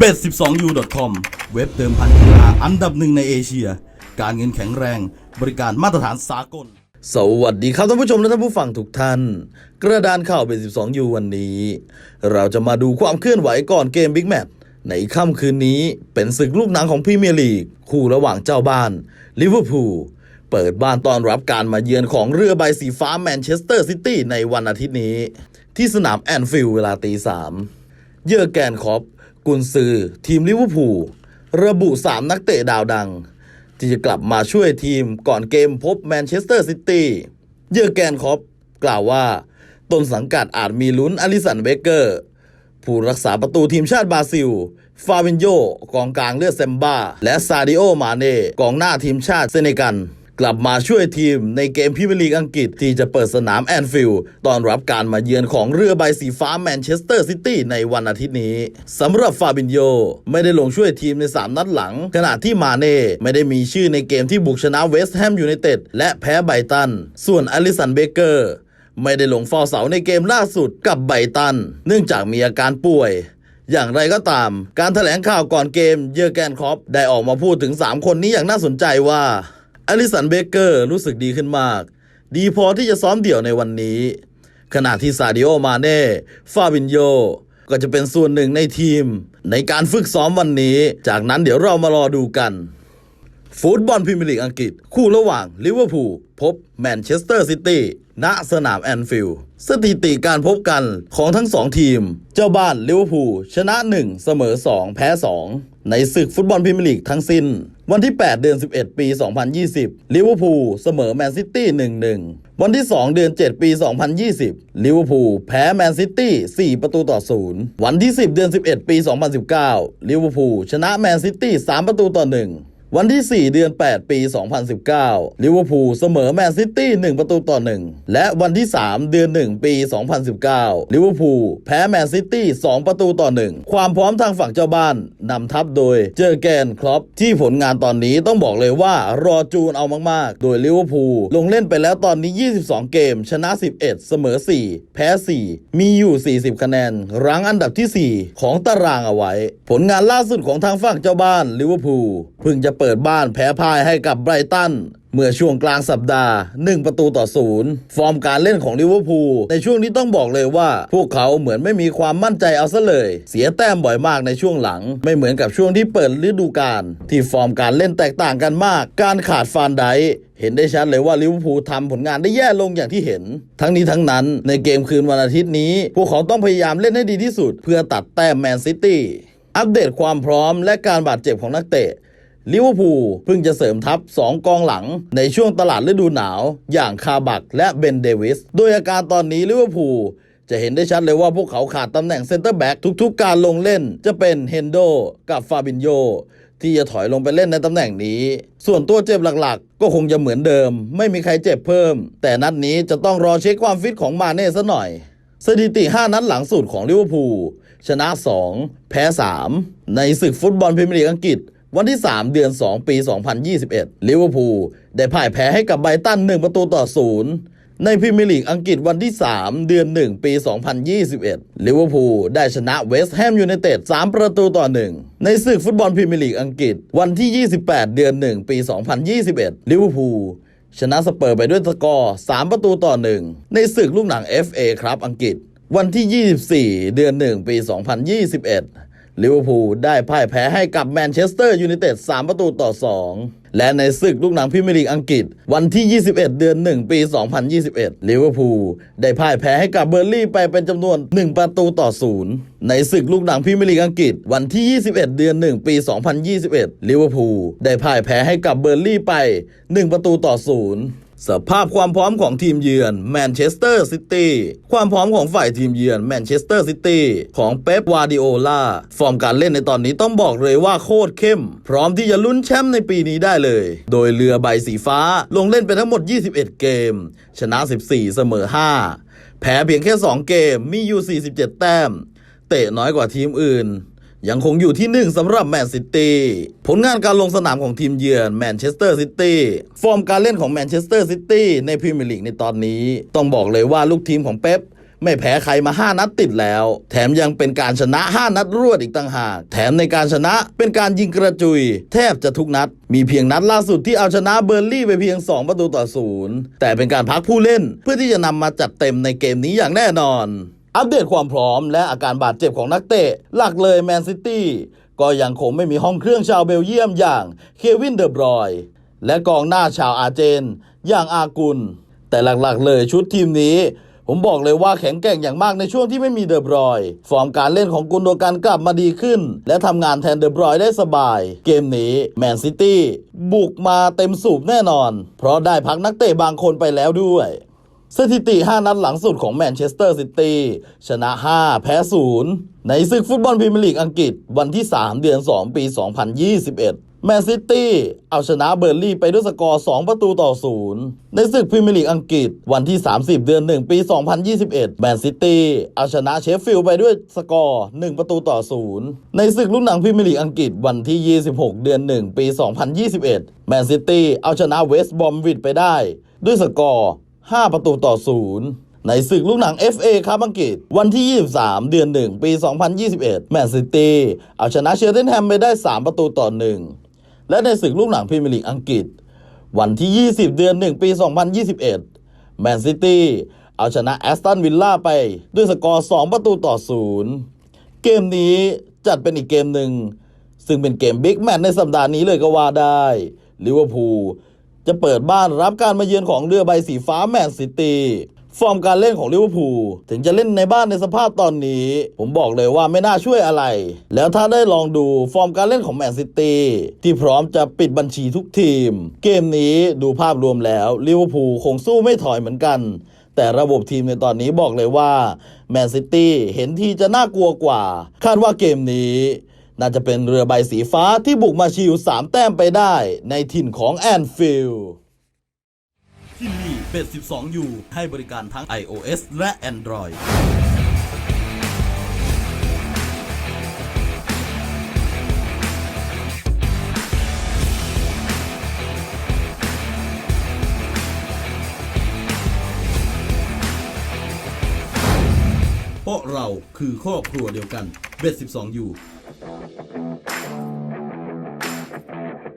b e t 1 2 u c o m เว็บเติมพันกีฬาอันดับหนึ่งในเอเชีย การเงินแข็งแรง บริการมาตรฐานสากล สวัสดีครับท่านผู้ชมและท่านผู้ฟังทุกท่าน กระดานข่าวเป็น12ยูวันนี้ เราจะมาดูความเคลื่อนไหวก่อนเกมบิ๊กแมตช์ในค่ำคืนนี้เป็นศึกลูกหนังของพรีเมียร์ลีกคู่ระหว่างเจ้าบ้านลิเวอร์พูลเปิดบ้านต้อนรับการมาเยือนของเรือใบสีฟ้าแมนเชสเตอร์ซิตี้ในวันอาทิตย์นี้ ที่สนามแอนฟิลด์เวลาตีสามเยอร์แกนคอป กุนซือ ทีมลิเวอร์พูลระบุ 3 นักเตะดาวดัง ที่จะกลับมาช่วยทีมก่อนเกมพบแมนเชสเตอร์ซิตี้เยอร์แกนคอปกล่าวว่า ต้นสังกัดอาจมีลุ้นอลิสันเบเกอร์ ผู้รักษาประตูทีมชาติบราซิล ฟาบินโยกองกลางเลือดเซมบ้า และซาดิโอ มาเน่กองหน้าทีมชาติเซเนกัล กลับมาช่วยทีมในเกมพรีเมียร์ลีกอังกฤษที่จะเปิดสนามแอนฟิลด์ต้อนรับการมาเยือนของเรือใบสีฟ้าแมนเชสเตอร์ซิตี้ในวันอาทิตย์นี้สำหรับฟาบินโยไม่ได้ลงช่วยทีมใน 3 นัดหลัง ขณะที่มาเน่ไม่ได้มีชื่อในเกมที่บุกชนะเวสต์แฮมยูไนเต็ดและแพ้ไบตัน ส่วนอลิสันเบเกอร์ไม่ได้ลงเฝ้าเสาในเกมล่าสุดกับไบตัน เนื่องจากมีอาการป่วย อย่างไรก็ตาม การถแถลงข่าวก่อนเกมเยอร์แกนคอปได้ออกมาพูดถึง 3 คนนี้อย่างน่าสนใจว่า อลิสันเบเกอร์รู้สึกดีขึ้นมาก ดีพอที่จะซ้อมเดี่ยวในวันนี้ ขณะที่ซาดิโอมาเน่ฟาบินโยก็จะเป็นส่วนหนึ่งในทีม ในการฝึกซ้อมวันนี้ จากนั้นเดี๋ยวเรามารอดูกันฟุตบอลพรีเมียร์ลีกอังกฤษ คู่ระหว่างลิเวอร์พูลพบแมนเชสเตอร์ซิตี้ณสนามแอนฟิลด์สถิติการพบกันของทั้งสองทีม เจ้าบ้านลิเวอร์พูลชนะ 1 เสมอ 2 แพ้ 2 ในศึกฟุตบอลพรีเมียร์ลีกทั้งสิ้น วันที่ 8 เดือน 11 ปี 2020 ลิเวอร์พูลเสมอแมนซิตี้ 1-1 วันที่ 2 เดือน 7 ปี 2020 ลิเวอร์พูลแพ้แมนซิตี้ 4 ประตูต่อ 0 วันที่ 10 เดือน 11 ปี 2019 ลิเวอร์พูลชนะแมนซิตี้ 3 ประตูต่อ 1 วันที่ 4 เดือน 8 ปี 2019 ลิเวอร์พูลเสมอแมนซิตี้1ประตูต่อ 1 และวันที่ 3 เดือน 1 ปี 2019 ลิเวอร์พูลแพ้แมนซิตี้2ประตูต่อ 1 ความพร้อมทางฝั่งเจ้าบ้านนำทัพโดยเจอแกนครอปที่ผลงานตอนนี้ต้องบอกเลยว่ารอจูนเอามาก ๆ โดยลิเวอร์พูลลงเล่นไปแล้วตอนนี้ 22 เกม ชนะ 11 เสมอ 4 แพ้ 4 มีอยู่ 40 คะแนน รั้งอันดับที่ 4 ของตารางเอาไว้ ผลงานล่าสุดของทางฝั่งเจ้าบ้านลิเวอร์พูลเพิ่งจะเปิดบ้านแพ้พ่ายให้กับไบรตันเมื่อช่วงกลางสัปดาห์ 1 ประตูต่อศูนย์ฟอร์มการเล่นของลิเวอร์พูลในช่วงนี้ต้องบอกเลยว่า พวกเขาเหมือนไม่มีความมั่นใจเอาซะเลย เสียแต้มบ่อยมากในช่วงหลัง ไม่เหมือนกับช่วงที่เปิดฤดูกาลที่ฟอร์มการเล่นแตกต่างกันมาก การขาดฟานไดเห็นได้ชัดเลยว่าลิเวอร์พูลทำผลงานได้แย่ลงอย่างที่เห็น ทั้งนี้ทั้งนั้นในเกมคืนวันอาทิตย์นี้ พวกเขาต้องพยายามเล่นให้ดีที่สุด เพื่อตัดแต้มแมนซิตี้อัปเดตความพร้อมและการบาดเจ็บของนักเตะ ลิเวอร์พูลเพิ่งจะเสริมทัพ 2 กองหลัง ในช่วงตลาดฤดูหนาว อย่างคาบักและเบนเดวิส โดยอาการตอนนี้ลิเวอร์พูลจะเห็นได้ชัดเลยว่าพวกเขาขาดตำแหน่งเซนเตอร์แบ็กทุกๆ การลงเล่นจะเป็นเฮนโดกับฟาบินโยที่จะถอยลงไปเล่นในตำแหน่งนี้ ส่วนตัวเจ็บหลักๆ ก็คงจะเหมือนเดิม ไม่มีใครเจ็บเพิ่ม แต่นัดนี้จะต้องรอเช็คความฟิตของมาเน่ซะหน่อย สถิติ 5 นัดหลังสุดของลิเวอร์พูลชนะ 2 แพ้ 3 ในศึกฟุตบอลพรีเมียร์ลีกอังกฤษ วันที่ 3 เดือน 2 ปี 2021 ลิเวอร์พูลได้พ่ายแพ้ให้กับไบตัน 1 ประตูต่อ 0 ในพรีเมียร์ลีกอังกฤษวันที่ 3 เดือน 1 ปี 2021 ลิเวอร์พูลได้ชนะเวสต์แฮมยูไนเต็ด 3 ประตูต่อ 1 ในศึกฟุตบอลพรีเมียร์ลีกอังกฤษ วันที่ 28 เดือน 1 ปี 2021 ลิเวอร์พูลชนะสเปอร์ไปด้วยสกอร์ 3 ประตูต่อ 1 ในศึกลูกหนัง FA ครับอังกฤษ วันที่ 24 เดือน 1 ปี 2021 ลิเวอร์พูลได้พ่ายแพ้ให้กับแมนเชสเตอร์ยูไนเต็ด3ประตูต่อ 2 และในศึกลูกหนังพรีเมียร์ลีกอังกฤษ วันที่ 21 เดือน 1 ปี 2021ลิเวอร์พูลได้พ่ายแพ้ให้กับเบอร์ลี่ไปเป็นจำนวน 1 ประตูต่อ 0 ในศึกลูกหนังพรีเมียร์ลีกอังกฤษ วันที่ 21 เดือน 1 ปี 2021ลิเวอร์พูลได้พ่ายแพ้ให้กับเบอร์ลี่ไป 1 ประตูต่อ 0 สภาพความพร้อมของทีมเยือนแมนเชสเตอร์ซิตี้ความพร้อมของฝ่ายทีมเยือนแมนเชสเตอร์ซิตี้ของเป๊ปวาร์ดิโอลาฟอร์มการเล่นในตอนนี้ต้องบอกเลยว่าโคตรเข้ม พร้อมที่จะลุ้นแชมป์ในปีนี้ได้เลย โดยเรือใบสีฟ้าลงเล่นไปทั้งหมด 21 เกม ชนะ 14 เสมอ 5 แพ้เพียงแค่ 2 เกมมีอยู่ 47 แต้ม เตะน้อยกว่าทีมอื่น ยังคงอยู่ที่หนึ่งสำหรับแมนซิตี้ผลงานการลงสนามของทีมเยือนแมนเชสเตอร์ซิตี้ฟอร์มการเล่นของแมนเชสเตอร์ซิตี้ในพรีเมียร์ลีกในตอนนี้ ต้องบอกเลยว่าลูกทีมของเป๊ปไม่แพ้ใครมา 5 นัดติดแล้ว แถมยังเป็นการชนะ 5 นัดรวดอีกต่างหาก แถมในการชนะเป็นการยิงกระจุย แทบจะทุกนัด มีเพียงนัดล่าสุดที่เอาชนะเบอร์ลี่ไปเพียง 2 ประตูต่อศูนย์แต่เป็นการพักผู้เล่นเพื่อที่จะนำมาจัดเต็มในเกมนี้อย่างแน่นอน อัปเดตความพร้อมและอาการบาดเจ็บของนักเตะ หลักเลยแมนซิตี้ก็ยังคงไม่มีห้องเครื่องชาวเบลเยียมอย่างเควินเดอบรอย และกองหน้าชาวอาร์เจน อย่างอากุล แต่หลักๆเลยชุดทีมนี้ ผมบอกเลยว่าแข็งแกร่งอย่างมากในช่วงที่ไม่มีเดอบรอย ฟอร์มการเล่นของกุนโดกันกลับมาดีขึ้น และทำงานแทนเดอบรอยได้สบาย เกมนี้แมนซิตี้บุกมาเต็มสูบแน่นอน เพราะได้พักนักเตะบางคนไปแล้วด้วย สถิติ 5 นัดหลังสุดของแมนเชสเตอร์ซิตี้ชนะ 5 แพ้ 0 ในศึกฟุตบอลพรีเมียร์ลีกอังกฤษวันที่ 3 เดือน 2 ปี 2021 แมนซิตี้เอาชนะเบอร์ลี่ไปด้วยสกอร์ 2 ประตูต่อ 0 ในศึกพรีเมียร์ลีกอังกฤษวันที่ 30 เดือน 1 ปี 2021 แมนซิตี้เอาชนะเชฟฟิลด์ไปด้วยสกอร์ 1 ประตูต่อ 0 ในศึกลูกหนังพรีเมียร์ลีกอังกฤษวันที่ 26 เดือน 1 ปี 2021 แมนซิตี้เอาชนะเวสต์บอมวิดไปได้ ด้วยสกอร์ 5 ประตูต่อ0ในศึกลูกหนัง FA ครับอังกฤษ วันที่ 23 เดือน 1 ปี 2021 แมนซิตี้เอาชนะเชลเทนแฮมไปได้ 3 ประตูต่อ 1 และในศึกลูกหนังพรีเมียร์ลีกอังกฤษ วันที่ 20 เดือน 1 ปี 2021 แมนซิตี้เอาชนะแอสตันวิลล่าไปด้วยสกอร์ 2 ประตูต่อ 0 เกมนี้จัดเป็นอีกเกมหนึ่ง ซึ่งเป็นเกมบิ๊กแมตช์ในสัปดาห์นี้เลยก็ว่าได้ลิเวอร์พูล จะเปิดบ้านรับการมาเยือนของเรือใบสีฟ้าแมนซิตี้ฟอร์มการเล่นของลิเวอร์พูลถึงจะเล่นในบ้านในสภาพตอนนี้ ผมบอกเลยว่าไม่น่าช่วยอะไร แล้วถ้าได้ลองดูฟอร์มการเล่นของแมนซิตี้ที่พร้อมจะปิดบัญชีทุกทีม เกมนี้ดูภาพรวมแล้วลิเวอร์พูลคงสู้ไม่ถอยเหมือนกัน แต่ระบบทีมในตอนนี้บอกเลยว่าแมนซิตี้เห็นทีจะน่ากลัวกว่า คาดว่าเกมนี้ น่าจะเป็นเรือใบสีฟ้าที่บุกมาชิว 3 แต้มไปได้ในถิ่นของแอนฟิลด์ที่นี่เบส12 u ให้บริการทั้ง iOS และ Android เพราะเราคือครอบครัวเดียวกันเบส12 u